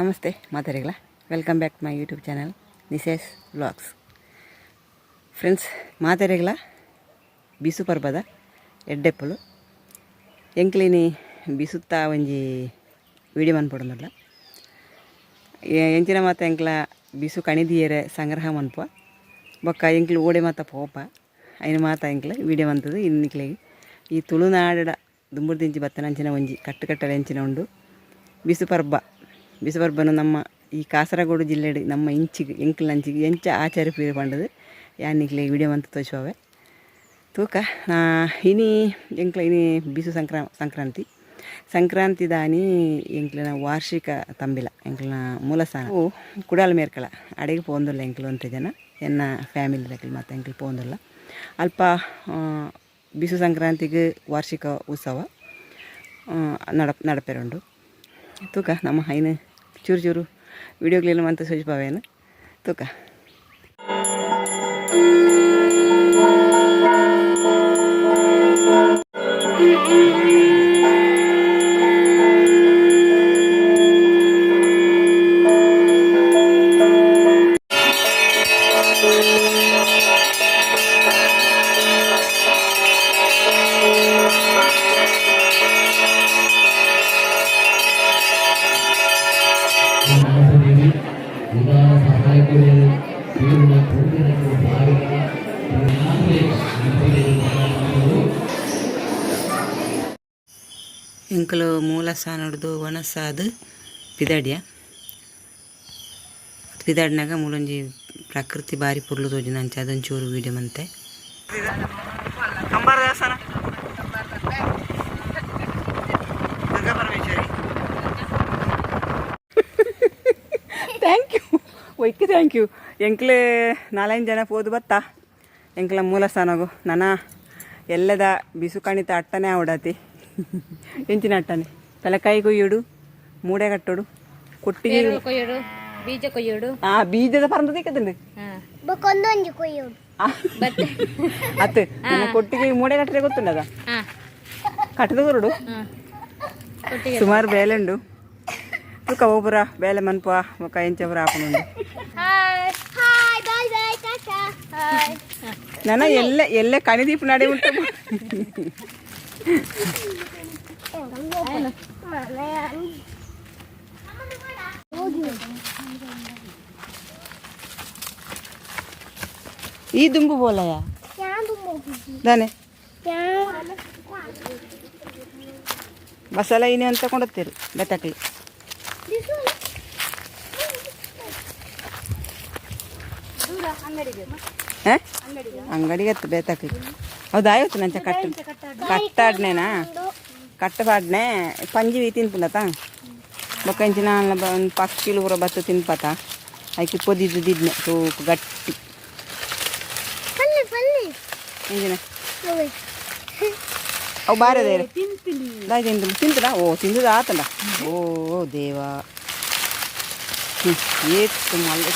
ನಮಸ್ತೆ ಮಾತಾಡಿಗಳ. Welcome back to my YouTube channel ನಿಸೇಸ್ vlogs friends ಮಾತಾಡಿಗಳ, ಬಿಸು ಪರ್ಬದ ಎಡ್ಡೆಪ್ಪಲು. ಎಂಕ್ಲಿನಿ ಬಿಸುತ್ತಾ ಒಂಜಿ ವಿಡಿಯೋ ಮನ್ಪೊಡೊಂದುಲ್ಲ ಎಂಚಿನ ಮಾತ ಎಂಕ್ಲ ಬಿಸು ಕಣಿದಿಯರೆ ಸಂಗ್ರಹ ಮನ್ಪ ಬೊಕ್ಕ ಎಂಕ್ಲು ಓಡೆ ಮಾತ ಪೋಪ. ಐನ ಮಾತ ಎಂಕ್ಲ ವಿಡಿಯೋ ಮಂತದು ಇನ್ನಿಕ್ಲೆಗೆ ಈ ತುಳುನಾಡ ದುಂಬುರ್ದಿಂಚಿ ಬತ್ತನಂಚಿನ ಒಂಜಿ ಕಟ್ಟುಕಟ್ಟಲೆ ಎಂಚಿನ ಉಂಡು. ಬಿಸು ಪರ್ಬ ಬಿಸು ಪರ್ಬನು ನಮ್ಮ ಈ ಕಾಸರಗೋಡು ಜಿಲ್ಲೆಡಿ ನಮ್ಮ ಇಂಚಿಗೆ ಎಂಕ್ಲಂಚಿಗೆ ಎಂಚ ಆಚಾರ ಪೀರು ಪಂಡದು. ಯಾನಿಗ್ಲೇ ವಿಡಿಯೋ ಅಂತ ತೋಚುವವೆ ತೂಕ ಇನಿ ಎಂಕ್ಲ, ಇನಿ ಬಿಸು ಸಂಕ್ರಾ, ಸಂಕ್ರಾಂತಿ. ಸಂಕ್ರಾಂತಿ ದಾನಿ ಎಂಕ್ಲಿನ ವಾರ್ಷಿಕ ತಂಬಿಲ, ಎಂಕ್ಲನ ಮೂಲಸ್ಥಾನ. ಓ, ಕುಡಾಲ ಮೇರ್ಕಳ, ಅಡಿಗೆ ಪೋಂದಿಲ್ಲ ಎಂಕ್ಲು ಅಂತ ಜನ ಎನ್ನ ಫ್ಯಾಮಿಲಿ ಲೆಕ್ಕಲ್ ಮತ್ತು ಎಂಕ್ಲು ಪೋಂದಿಲ್ಲ ಅಲ್ಪ ಬಿಸು ಸಂಕ್ರಾಂತಿಗೆ ವಾರ್ಷಿಕ ಉತ್ಸವ ನಡ ನಡಪೆರುಂಡು. ತೂಕ, ನಮ್ಮ ಐನು ಚೂರು ಚೂರು. ವಿಡಿಯೋಗ್ಲೆಲ್ಲ ಮಂತ ಸೋಚಿಪಾವೇನು ತೂಕ. ಎಂಕಲು ಮೂಲ ಸಾನುಡ್ದು ಒಣಸಾದು ಪಿದಾಡ್ಯ. ಪಿದಾಡಿನಾಗ ಮೂಲೊಂಜಿ ಪ್ರಕೃತಿ ಬಾರಿ ಪುರ್ಲು ತೋಜಿನ ಅಂಚೆ. ಅದೊಂಚೂರು ವೀಡಿಯೋ ಮಂತೆ. ಅಂಬಾರ ದೇವಸ್ಥಾನ? ದುರ್ಗಾ ಪರಮೇಶ್ವರಿ ಥ್ಯಾಂಕ್ ಯು ಒಯ್ಕೆ ಥ್ಯಾಂಕ್ ಯು ಎಂಕ್ಲೆ ನಾಲ್ಕೈದು ಜನ ಪೋದು ಬತ್ತಾ? ಎಂಕ್ಲ ಮೂಲ ಸ್ಥಾನಗು ನನ್ನ ಎಲ್ಲದ ಬಿಸು ಕಣಿತ ಅಟ್ಟನೆ ಆವಡತಿ ಎಂಚಿನ ಅಟ್ಟನೆ? కొయ్యడు మూడే ಮೂಡೆ కొట్టి కొయ్యడు ಕೊಯ್ಯೋಡು ಬೀಜ ಕೊಯ್ಯೋಡು. ಆ ಬೀಜದ ಪರಂದು ತಿಕ್ಕದಂಡು ಬೊಕ್ಕೊಂದೊಂಜಿ ಕೊಯ್ಯೋಡು. ಮತ್ತೆ ಅತ್ತ ನನ್ನ ಕೊಟ್ಟಿಗೆ ಮೂಡೆ ಕಟ್ಟರೆ ಗೊತ್ತುಂಡದ ಕಟ್ಟದ ಕೊರಡು ಸುಮಾರು ಬೇಲೆ ಉಂಡು ತೂಕ ಒಬ್ಬರ ಬೇಲೆ ಮನ್ಪ ಮುಖ ಎಂಚಬ್ರ ಹಾಕೊಂಡು ಹಾಯ್ ಹಾಯ್ ಬಾಯ್ ಬಾಯ್ ಟಾಟಾ ಹಾಯ್ ನನ್ನ ಎಲ್ಲೆ ಎಲ್ಲ ಕಣಿದೀಪ ನಡೆ ಉಂಟು. ಈ ದುಂಬು ಬೋಲಯ ದಾನೆ. ಬಸಲ ಇನಿ ಅಂತ ಕೊಂಡತ್ತೇರು ಬೆತ್ತಕ್ಲಿ ಅಂಗಡಿಗೆ ಹತ್ತು ಬೇತಕ್ಲಿ ಹೌದಾ? ಆಯ್ತು ನಂಚ ಕಟ್ಟ ಕಟ್ಟಾಡ್ನೇನಾ ಕಟ್ಟಬಾಡ್ನೆ ಪಂಜಿ ತಿನ್ಪುಂಡತ ಬೊಕ್ಕ ಇಂಚಿನ ಒಂದು ಪಕ್ಕ ಕಿಲೋ ಪೂರ ಬತ್ತ ತಿನ್ಪತ? ಆಯ್ಕೆ ಪೊದಿದ್ದು ದಿದ್ನೆ ಸೋಪು ಗಟ್ಟಿ. ಪಲ್ಲೆ ಪಲ್ಲೆ. ಇಂಜಿನ ಹೋಗಿ ಅವು ಬಾರದೆ ದಾಯ್ ತಿಂದು? ತಿಂತದ? ಓ ತಿಂದದ ಆತಂಡ. ಓ ದೇವ. ಏತ್ತು ಮಲ್ಲ.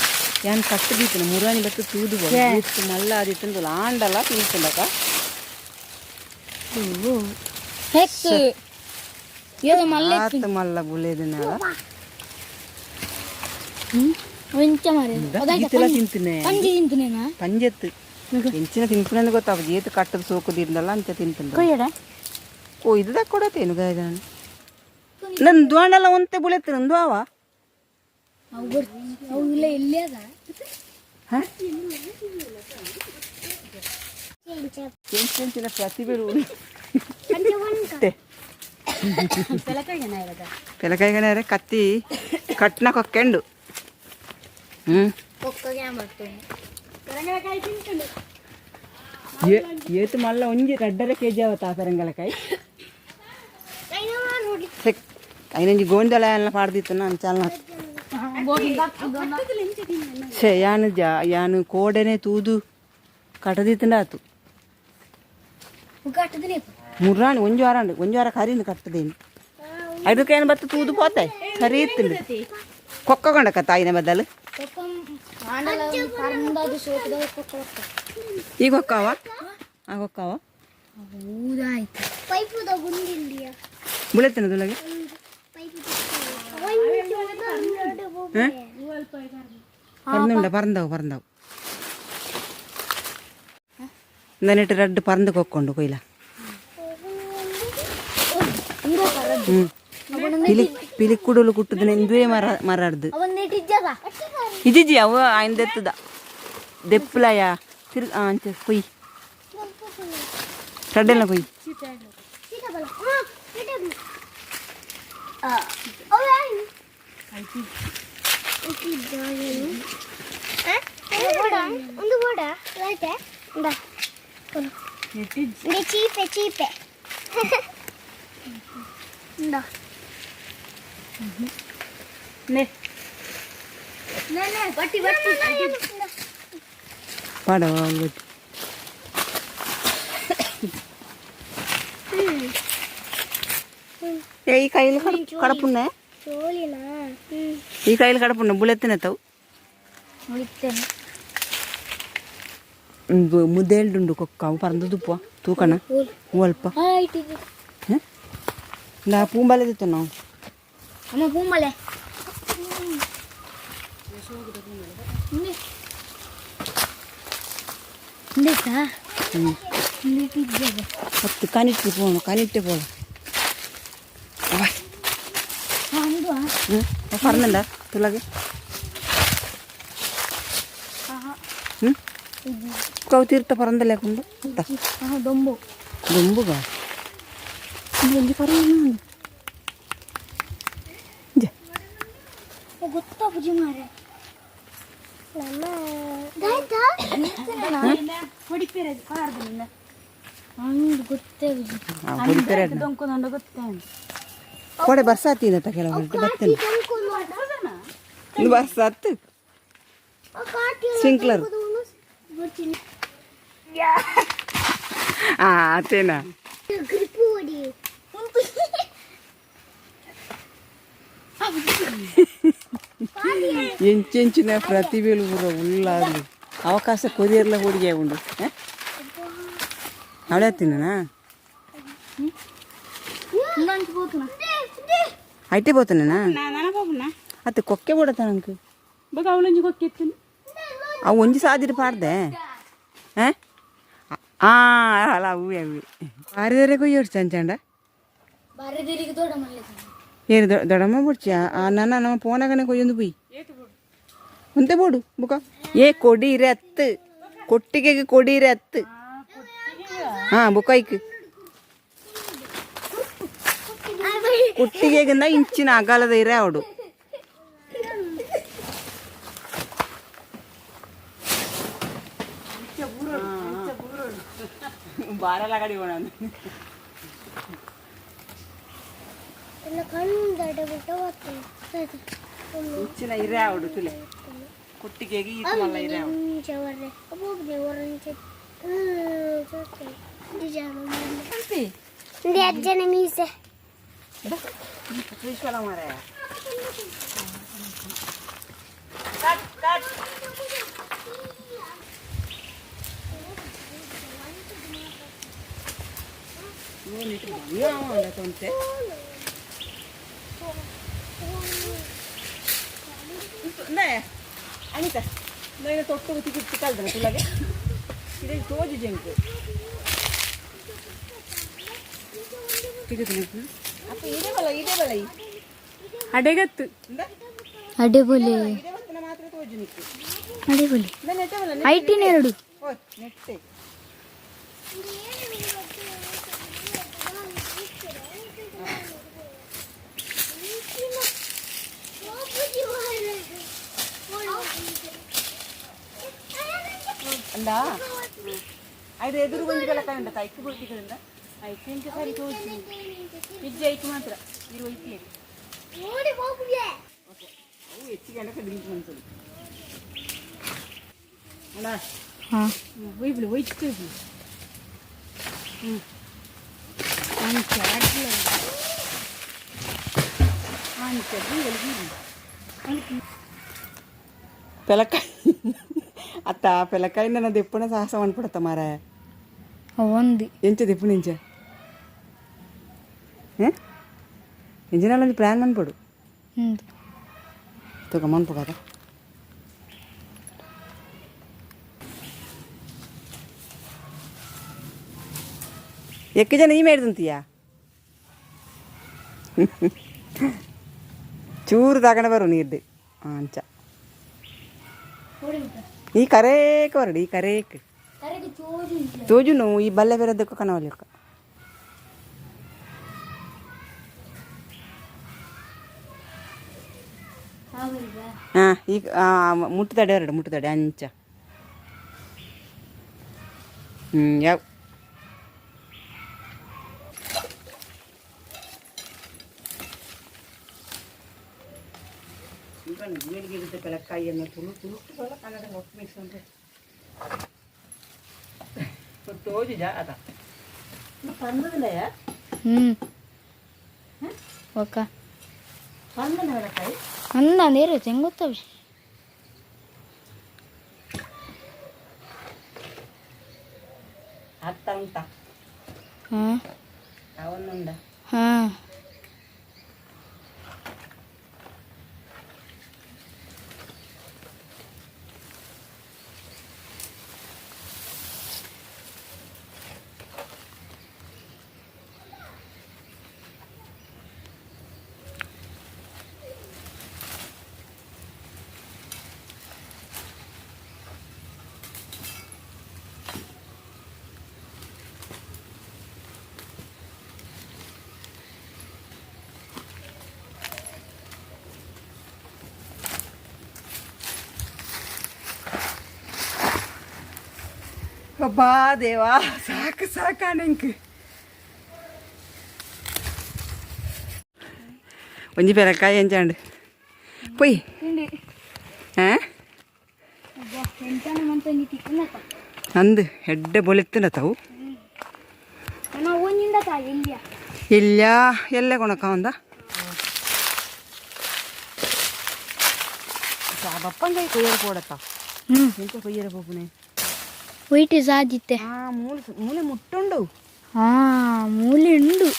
ಏನು ಕಟ್ಟು ಬೀತನ ಮುರಾಣಿ ಬತ್ತು ತೂದು ಏತ್ತು ಮಲ್ಲ ತಿಂದು ಆಂಡಲ್ಲ ತಿನ್ಕೊಂಡಕ ಮಾರಿ. ಈತೆಲ್ಲ ತಿಂತೀನಿ. ಪಂಜಿ ತಿಂತನೇನಾ? ಪಂಜೆತ್ತು. ಎಂಚಿನ ತಿನ್ಪುನಂದು ಗೊತ್ತಾಗ ಏತು ಕಟ್ಟದ ಸೋಕುದಿರ್ನಲ್ಲ ಅಂತ ತಿಂತಂದ ಕೊಯ್ಯಡ? ಓ ಇದು ಕೊಡತೇನು ಗಾಯದಾನ ನನ್ನ ದ್ವಾಂಡಲ್ಲ ಒಂತೆ ಬುಳೆತ್ತು ನಂದು ಅವ ಇಲ್ಲ ಎಲ್ಲಿ ಅದ? ಹಾಂ? ಕೆಂಚಿನ ಪ್ರತಿಭೆ ಪೆಲಕಾಯಿಗಣೆ ಕತ್ತಿ ಕಟ್ನ ಕೊಕ್ಕೆಂಡು ಏತು ಮಲ್ಲ ಒಂಜಿ ರಡ್ಡರ ಕೆ ಜಿ ಅವತ್ತ ಆ ಪೆರಂಗಲಕಾಯಿ ಐನಂಜಿ ಗೋಂದಳ ಎಲ್ಲ ಪಾಡ್ದಿತ್ತು ನಾನು ಚಾಲ ಸೇ ಯಾನು ಜಾ ಯಾನು ಕೋಡೆನೆ ತೂದು ಕಟದಿತ್ತಂಡ ಆತು ಮುರ್ರಾಣಿ ಒಂಜು ವಾರ ಉಂಡು ಒಂಜು ವಾರ ಕರಿನ ಕಟ್ಟದೇನು ಅದಕ್ಕೇನು ಬತ್ತು ತೂದು ಪೋತೆ? ಕರಿ ಇತ್ತು ಕೊಕ್ಕಗೊಂಡಕ್ಕ ತಾಯಿನ ಬದಲು? ಈಗ ಹೊಕ್ಕಾವ ಆಗ ಹೊಕ್ಕಾವ ಬುಳೆತ್ತೇನೆ ಅದೊಳಗೆ ಪರಂದವು ಪರಂದವು இந்த నెట్ రెడ్ పరందు కొక్కొండు కొయిలా పిలి పిలిక్కుడులు కుట్టుదిన ఇందువే మర మరాడదు ఇది అవు ఆయన తెత్తుదా దెప్పులాయా తిరు అంతే పోయి రెడ్డెల పోయి ಒಂದು ಬೋಡ ರೈತೆ இந்த சீப்பு சீப்பு இந்தா பாடவா உங்களுக்கு ఏ ఈ కాయలు కడపున్నా ఈ కాయలు కడపున్నా బులెత్తినెత్తావు బులెత్తాను ಈ ಕೈಲಿ ಕಡಪುಣ್ಣ ಬುಲೆತ್ತಿನತ್ತವು ಮುಳಿತೇನೆ ಮುದ್ದೇಳ್ಡುಂಡು ಕೊಕ್ಕಾವು ಪರಂದು ತುಪ್ಪ ತೂಕಣ ಅಲ್ಪ ಆಯ್ತು ನಾ ಪೂಂಬಲೆದಿತ್ತು ನಾವು ಅಮ್ಮ ಪೂಮಲೆ ಇಂದೈತಾ ಹ್ಞೂ ಇಂದಿಟ್ಟಿದ್ದೇವೆ ಹತ್ತು ಕನಿಟ್ಟು ಪೋಣು ಕನಿಟ್ಟೆ ಪೋಣ ಒಂದು ಹ್ಞೂ ಪರ್ನಂಡ ತುಲಗೆ ಹ್ಞೂ ಕವು ತೀರ್ಥ ಪರಂದ ಲೇಕೊಂಡು ದೊಂಬು ದುಂಬುಗ ಒಂಜಿ ಪರಂದ ಗೊತ್ತಾ ಪೂಜೆ ಮಾರೆ ಹಂಗೆ ಗೊತ್ತೇ ಪೂಜೆ ಹೊಡಿತಾರೆ ಕೊಡೆ ಬರ್ಸಾತೀನಿ ಅಂತ ಕೆಲವು ಬರ್ತೇನೆ ಇದು ಬರ್ಸಾತ್ ಸ್ಪ್ರಿಂಕ್ಲರ್ А, ти на. Григорій. ఎంచిన ప్రతి వెలుగులో ఉల్లాది అవకాశ కొరియర్లో కూడా ఉండు అవడే తిన్నానా అయితే పోతున్నానా అతి కొక్కే కూడా కొక్కెత్తుంది అవి ఒంజి సాదిరి పాడదే ಆ ಅಲ್ಲ ಅವು ಅವು ಆರಿದರೆ ಕೊಯ್ಯೋರು ಚಂಚಂಡ ಬರದಿರಿಗೆ ದೊಡ್ಡ ಮನೆ ಏರು ದೊಡ್ಡಮ್ಮ ಬಿಡ್ಚಿ ಆ ನನ್ನ ನಮ್ಮ ಫೋನಾಗನೆ ಕೊಯ್ಯೊಂದು ಪುಯ್ ಒಂತೆ ಬೋಡು ಬುಕ ಏ ಕೊಡೀರೆ ಅತ್ತು ಕೊಟ್ಟಿಗೆಗೆ ಕೊಡೀರೆ ಅತ್ತು ಹಾ ಬುಕಾಯ್ಕ್ ಕೊಟ್ಟಿಗೆಗಿಂದ ಇಂಚಿನ ಅಗಲದ ಇರೆ ಅವಡು ಬಾರಲ್ಲ ಗಡಿ ಎಲ್ಲ ಕಣ್ಣು ಬಿಟ್ಟು ಹೋಗ್ತೀನಿ ಇಂಚಿನ ಇರೆ ಅವಡು ತುಲೆ ಕೊಟ್ಟಿಗೆಗೆ ಈತ ಮಲ್ಲ ಇರೆ ಅವಡು ಜವರ್ರೆ ಒಬ್ಬೊಬ್ಬನೇ ಓರಂಚೆ ಒಂದು ಅಜ್ಜನ ಮೀಸೆ ಶ್ರೀಶ್ವರ ಮಾರಾಯ ತೊಂತೆ ಅನಿತ నీటి బంగారం అండి కొంటే नाही आणि काय नाही तोट्ट होती की पिकाल झालं तुला అడే బోలే ఐటీ నేరుడు నెట్టే. వచ్చిందా అయితే ఎదురు గుంజుకెళ్ళకండి తైక్కి కొట్టికదండ అయితే ఇంకా సరిగ్గా వచ్చింది ఇది జైకి మాత్రం ఇరవై ఇచ్చేది ఎత్తికంటే డ్రింక్ మంచిది ఇప్పుడు వచ్చి పిలక ಅತ್ತ ಪೆಲಕಾಯಿಂದ ನಾನು ಎಪ್ಪಣ ಸಾಹಸ ಮಾಡ್ಬಿಡತ್ತ ಮಾರ ಅವಂದಿ ಎಂಚದ ಎಪ್ಪಣ ಇಂಚ ಇಂಜಿನಲ್ಲೊಂದು ಪ್ಲ್ಯಾನ್ ಮಾಡ್ಬಿಡು ತಗೊಂಬಂದು ಪಗಾರ ఎక్కి జన ఈమె ఎడుతుంతీయా ಚೂರು ತಗೊಂಡು ಬರು ನೀರ್ದು ಅಂಚ ಈ ಕರೇಕ ಬರಡು ಈ ಕರೇಕ್ ಕರೆಗೆ ಚೋಜು ಇಲ್ಲ ತೋಜುನು ಈ ಬಲ್ಲೆ ಬೇರೆದಕ್ಕೂ ಕನವಲ್ಲಿ ಹಾವಿಲ್ವ ಹಾಂ ಈಗ ಮುಟ್ಟು ತಡೆ ಹೊರಡು ಮುಟ್ಟು ತಡೆ ಅಂಚ ಹ್ಞೂ ಯಾವ ಕೈಯನ್ನು ತುಳು ತುಳು ಕನ್ನಡ ಮಿಕ್ಸ್ ಅಂತ ತೋಜು ಜಾ ಅದ. ಪಂದದಿಲ್ಲಯ್ಯ ಹ್ಞೂ ಓಕೆ. ಪಂದನ ಬೆಳಕಾಯಿ? ಅನ್ನ ನೀರು ಗೊತ್ತವಿ ಅತ್ತ ಉಂಟ? ಹಾಂ ಅವನ್ನುಂಡ ಹಾಂ ಅಬ್ಬಾ ದೇವಾ ಸಾಕು ಸಾಕಾಣೆಂಕ್ ಒಂಜಿ ಪೆರಕಾಯಿ ಎಂಚಾಂಡು ಪೊಯ್ ಹಾಂ ಎಂತಾನು ಮಂತೊಂದು ತಿಕ್ಕನಕ ಅಂದು ಹೆಡ್ಡೆ ಬೊಲೆತ್ತಿನ ತಾವು ನಮ್ಮ ಒಂದಿಂದ ತಾಯಿ ಇಲ್ಲಿಯ ಇಲ್ಲ ಎಲ್ಲ ಕೊಣಕ ಒಂದ ಬಪ್ಪಂಗೆ ಕೊಯ್ಯರ ಕೊಡತ್ತ ಹ್ಞೂ ಎಂತ ಕೊಯ್ಯರ ಪೋಪುನೆ ವೈಟ್ ಸಾಜಿತ್ತೆ ಹಾಂ ಮೂಲೆ ಮೂಲೆ ಮುಟ್ಟುಂಡು ಹಾಂ ಮೂಲೆ ಉಂಡು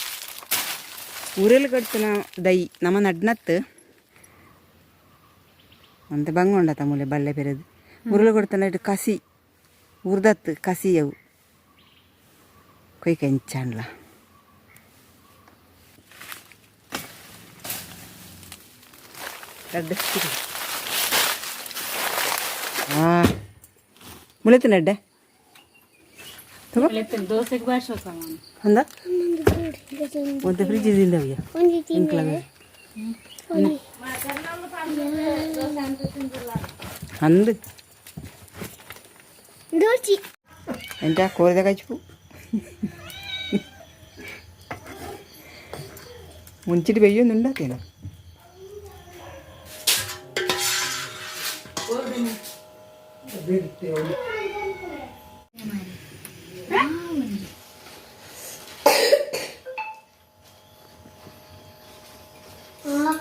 ಊರಲ್ಲಿ ಕಟ್ತನ ದೈ ನಮ್ಮ ನಡ್ನತ್ ಅಂತ ಬಂಗೊಂಡತ ಮೂಲೆ ಬಲ್ಲೆ ಪೆರದು ಊರಲ್ಲಿ ಕೊಡ್ತಾನ ಇಟ್ಟು ಕಸಿ ಉರ್ದತ್ ಕಸಿ ಅವು ಕೊಯ್ ಕೆಂಚಾನ್ಲ ದಡ್ಡ ಹಾಂ ಮುಳಿತು ನಡ್ಡೆ ಅಂದ ಒಂದು ಫ್ರಿಜ್ ಇದಿಂದವ್ಯ ಇಂಕ್ಲದ ಅಂದು ದೋಚಿ ಎಂತ ಕೋರಿದ ಕಚ್ಪು ಮುಂಚಿಟ್ಟು ಬೆಯ್ಯೊಂದು ಉಂಡಾತೇನ ಕಾರ್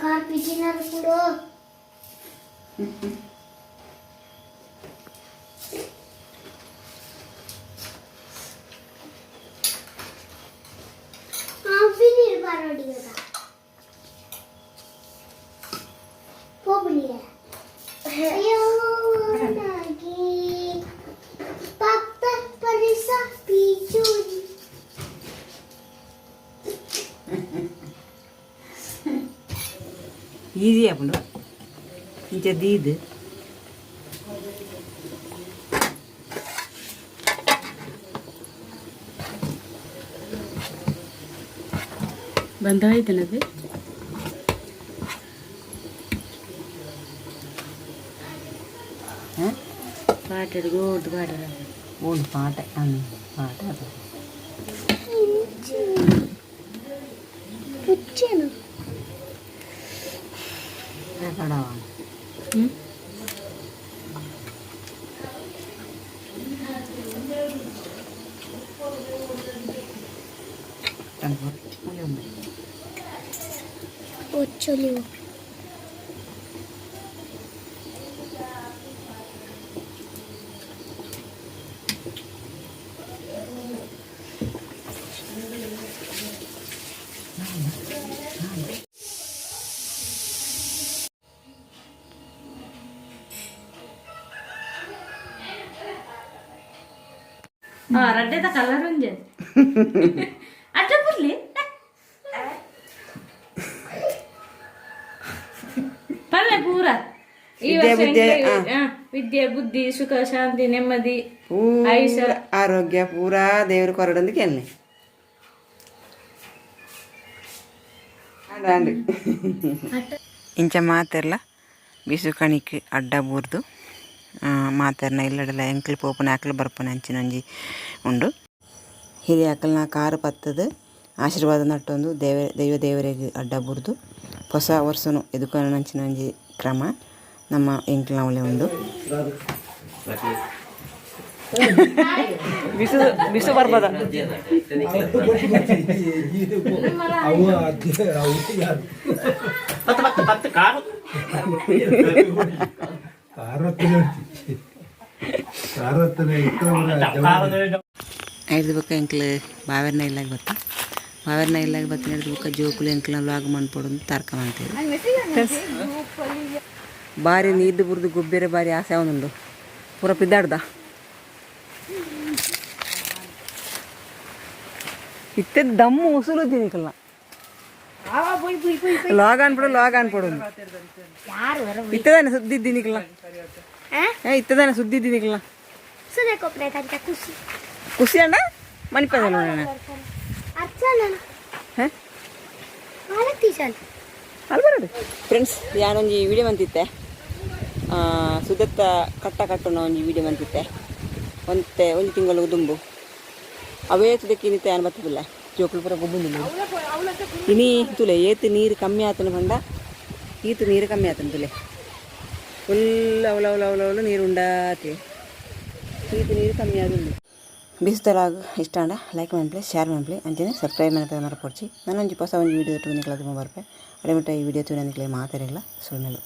Kar pijinar kudu. ಇಂಚ ದೀದ್ ಬಂದವಾಯ್ತನದು ಹಾಂ ಪಾಟಡ್ ಗೋಟ್ ಪಾಟಡ ಓನ್ ಪಾಟ কালভর মনে মনে চলিও రెడ్ అయితే కలర్ ఉంది ವಿದ್ಯೆ, ಬುದ್ಧಿ, ವಿದ್ಯೆ ಬುದ್ಧಿ ಸುಖ ಶಾಂತಿ ನೆಮ್ಮದಿ ಪೂರ ಆರೋಗ್ಯ ಪೂರಾ ದೇವರು ಕೊರಡಂದು ಆಂಡ್ ಇಂಚ ಮಾತೆರ್ಲ ಬಿಸು ಕಣಿಕ್ ಅಡ್ಡ ಬೂರ್ದು. ಮಾತೆರ್ನ ಇಲ್ಲಡೆಲ್ಲ ಎಂಕ್ಲು ಪೋಪುನ ಆಕಲು ಬರ್ಪುನ ಅಂಚಿನೊಂಜಿ ಉಂಡು. ಹಿರಿಯ ಆಕಲ್ನ ಕಾರು ಪತ್ತದು ಆಶೀರ್ವಾದ ನಟ್ಟೊಂದು ದೇವ ದೈವ ದೇವರಿಗೆ ಅಡ್ಡ ಬುರ್ದು. ಹೊಸ ವರ್ಷನು ಎದುಕೊಂಡು ಅಂಚಿನೊಂಜಿ ಕ್ರಮ. ನಮ್ಮ ಎಂಕ್ಲಿನ ಒಳ್ಳೆ ಉಂಡು ಬಿಸು ಬಿಸು ಬರ್ಬೋದ ಐದು ಎಂಕ್ಲ ಎಂಕ್ಲು ಬಾವೆರ್ನ ಇಲ್ಲಾಗ ಬತ್ತ ಬಾವೆರ್ನ ಇಲ್ಲಾಗ ಬರ್ತೀನಿ ಹಿಡಿದು ಜೋಕುಲಿ ಜೋಕುಲು ಎಂಕ್ಲ ಲಾಗ್ ಮನ್ಪೊಡು ತರ್ಕ ಮಾಡ್ತೇವೆ. ಬಾರಿ ನೀದ್ದು ಬುರ್ದು ಗುಬ್ಬೇರೆ ಬಾರಿ ಆಸೆ ಅವನೊಂದು. ಪೂರ ಪಿದ್ದಾಡ್ದ. ಇತ್ತೆ ದಮ್ಮ ಉಸುಲು ತಿನ್ನಿಕಲ್ಲ. ಲಾಗ್ ಅನ್ಬಿಡು ಲಾಗ್ ಅನ್ಬಿಡು ಇತ್ತದಾನೆ ಸುದ್ದಿ ಇದ್ದೀನಿಕಲ್ಲ ಏ ಇತ್ತದಾನೆ ಸುದ್ದಿ ಕಂತ ಖುಷಿ. ಅಣ್ಣ ಮಣಿಪದ ನೋಡೋಣ ಆಲತ್ತಿ ಸಲ್ ಫ್ರೆಂಡ್ಸ್ ಯಾನೊಂಜಿ ವಿಡಿಯೋ ಬಂತಿತ್ತೆ ಸುದತ್ತ ಕಟ್ಟ ಕಟ್ಟುನ ಒಂಜಿ ವಿಡಿಯೋ ಬಂತಿತ್ತೆ ಒಂತೆ, ಒಂದು ತಿಂಗಳು ದುಂಬು. ಅವೇ ಸುದಕ್ಕಿನಿತ ಏನು ಬರ್ತದಿಲ್ಲ ಜೋಕುಲು ಪೂರ ಗೊಬ್ಬುಂದಿಲ್ಲ ಇನಿ ತುಲೆ, ಏತು ನೀರು ಕಮ್ಮಿ ಆತನ ಪಂಡ ಈತು ನೀರು ಕಮ್ಮಿ ಆತನ ತುಲೆ. ಫುಲ್ ಅವಲ ಅವಲ ನೀರು ಉಂಡಾತಿ. ಈತು ನೀರು ಕಮ್ಮಿ ಆಗುಂಡು ಬಿಸ್ತಲಾಗ ಇಷ್ಟ ಅಂಡ ಲೈಕ್ ಮಾಡ್ಲಿ ಶೇರ್ ಮಾಡ್ಲಿ ಅಂಚನೆ ಸಬ್ಸ್ಕ್ರೈಬ್ ಮಾಡ್ತಾ ನಾನು ಒಂದು ಹೊಸ ಒಂದು ವೀಡಿಯೋ ತುಂಬ ಬರ್ಪೆ ಅಡೆ ಮಟ್ಟ ಈ ವಿಡಿಯೋ ತೂನಿಕ್ಲೆ ಮಾತಾಡಿಲ್ಲ ಸುಳ್ಳು